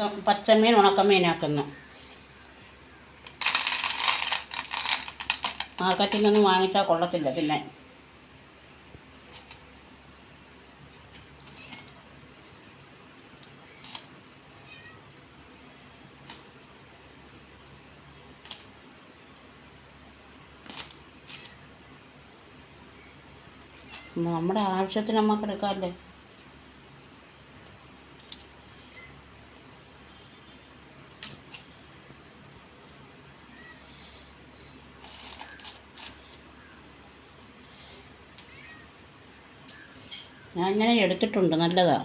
ഉണക്ക പച്ചമീൻ ഉണക്കമീനാക്കുന്നു. മാർക്കറ്റിൽ നിന്നും വാങ്ങിച്ചാൽ കൊള്ളത്തില്ല പിന്നെ. നമ്മുടെ ആവശ്യത്തിന് നമുക്ക് എടുക്കാമല്ലേ ഞാൻ ഇങ്ങനെ എടുത്തിട്ടുണ്ട് നല്ലതാ.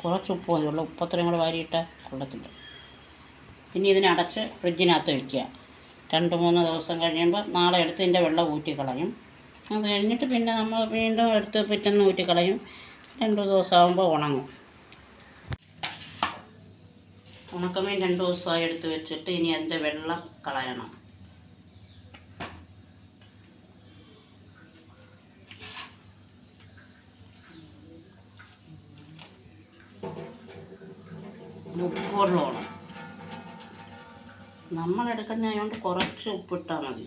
കുറച്ച് ഉപ്പ് മതിയുള്ളൂ ഉപ്പ് അത്രയും കൂടെ വാരിയിട്ട കൊള്ളത്തില്ല. ഇനി ഇതിനടച്ച് ഫ്രിഡ്ജിനകത്ത് വയ്ക്കുക രണ്ട് മൂന്ന് ദിവസം കഴിയുമ്പോൾ നാളെ എടുത്ത് ഇതിന്റെ വെള്ളം ഊറ്റിക്കളയും. അത് കഴിഞ്ഞിട്ട് പിന്നെ നമ്മൾ വീണ്ടും എടുത്ത് പിറ്റേന്ന് ഊറ്റിക്കളയും. രണ്ട് ദിവസം ആകുമ്പോൾ ഉണങ്ങും. ഉണക്കമീൻ രണ്ട് ദിവസമായി എടുത്ത് വെച്ചിട്ട് ഇനി അതിന്റെ വെള്ളം കളയണം. ഉപ്പ് വെള്ളമാണ് നമ്മൾ എടുക്കുന്നതുകൊണ്ട് കുറച്ച് ഉപ്പിട്ടാൽ മതി.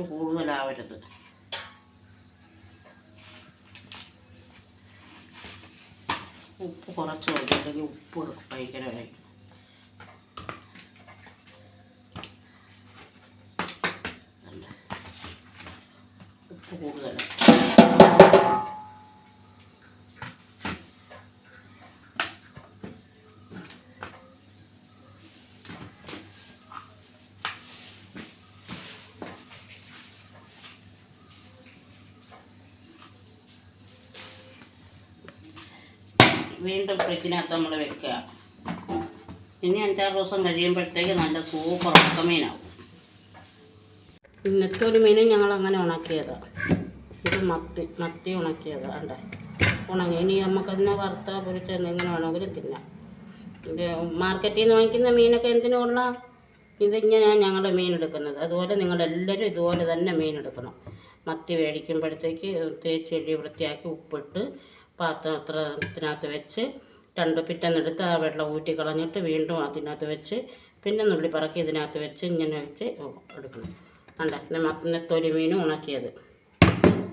ഉപ്പ് കൂടുതലാവരുത്. ഉപ്പ് കുറച്ച് മതി അല്ലെങ്കിൽ ഉപ്പ് ഭയങ്കരമായി ഉപ്പ് കൂടുതലാണ്. വീണ്ടും ഫ്രിഡ്ജിനകത്ത് നമ്മൾ വെക്കുക. ഇനി അഞ്ചാറ് ദിവസം കഴിയുമ്പോഴത്തേക്ക് നല്ല സൂപ്പർ ഉണക്കമീനാവും ഇന്നത്തെ ഒരു മീനും ഞങ്ങൾ അങ്ങനെ ഉണക്കിയതാണ് ഇത് മത്തി മത്തി ഉണക്കിയതാണ് അണ്ടേ ഉണങ്ങി. ഇനി നമുക്കതിനെ വറുത്ത പൊരിച്ച് എന്തെങ്കിലും വേണമെങ്കിലും തിന്നാം. ഇത് മാർക്കറ്റിൽ നിന്ന് വാങ്ങിക്കുന്ന മീനൊക്കെ എന്തിനുള്ള? ഇതിങ്ങനെയാണ് ഞങ്ങൾ മീൻ എടുക്കുന്നത്. അതുപോലെ നിങ്ങളെല്ലാവരും ഇതുപോലെ തന്നെ മീൻ എടുക്കണം. മത്തി മേടിക്കുമ്പോഴത്തേക്ക് തേച്ച് കഴുകി വൃത്തിയാക്കി ഉപ്പിട്ട് പാത്രത്തിനകത്ത് വെച്ച് രണ്ട് പിറ്റെന്നെടുത്ത് ആ വെള്ളം ഊറ്റി കളഞ്ഞിട്ട് വീണ്ടും അതിനകത്ത് വെച്ച് പിന്നെ നുള്ളി പറക്കി ഇതിനകത്ത് വെച്ച് ഇങ്ങനെ വെച്ച് എടുക്കണം. അണ്ട പിന്നെ മത്തിന്റെ തൊലി മീനും ഉണക്കിയത്.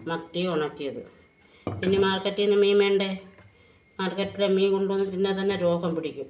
മത്തി ഉണക്കിയത്. ഇനി മാർക്കറ്റിൽ നിന്ന് മീൻ വേണ്ടേ? മാർക്കറ്റിലെ മീൻ കൊണ്ടുവന്ന് തിന്നാൽ തന്നെ രോഗം പിടിക്കും.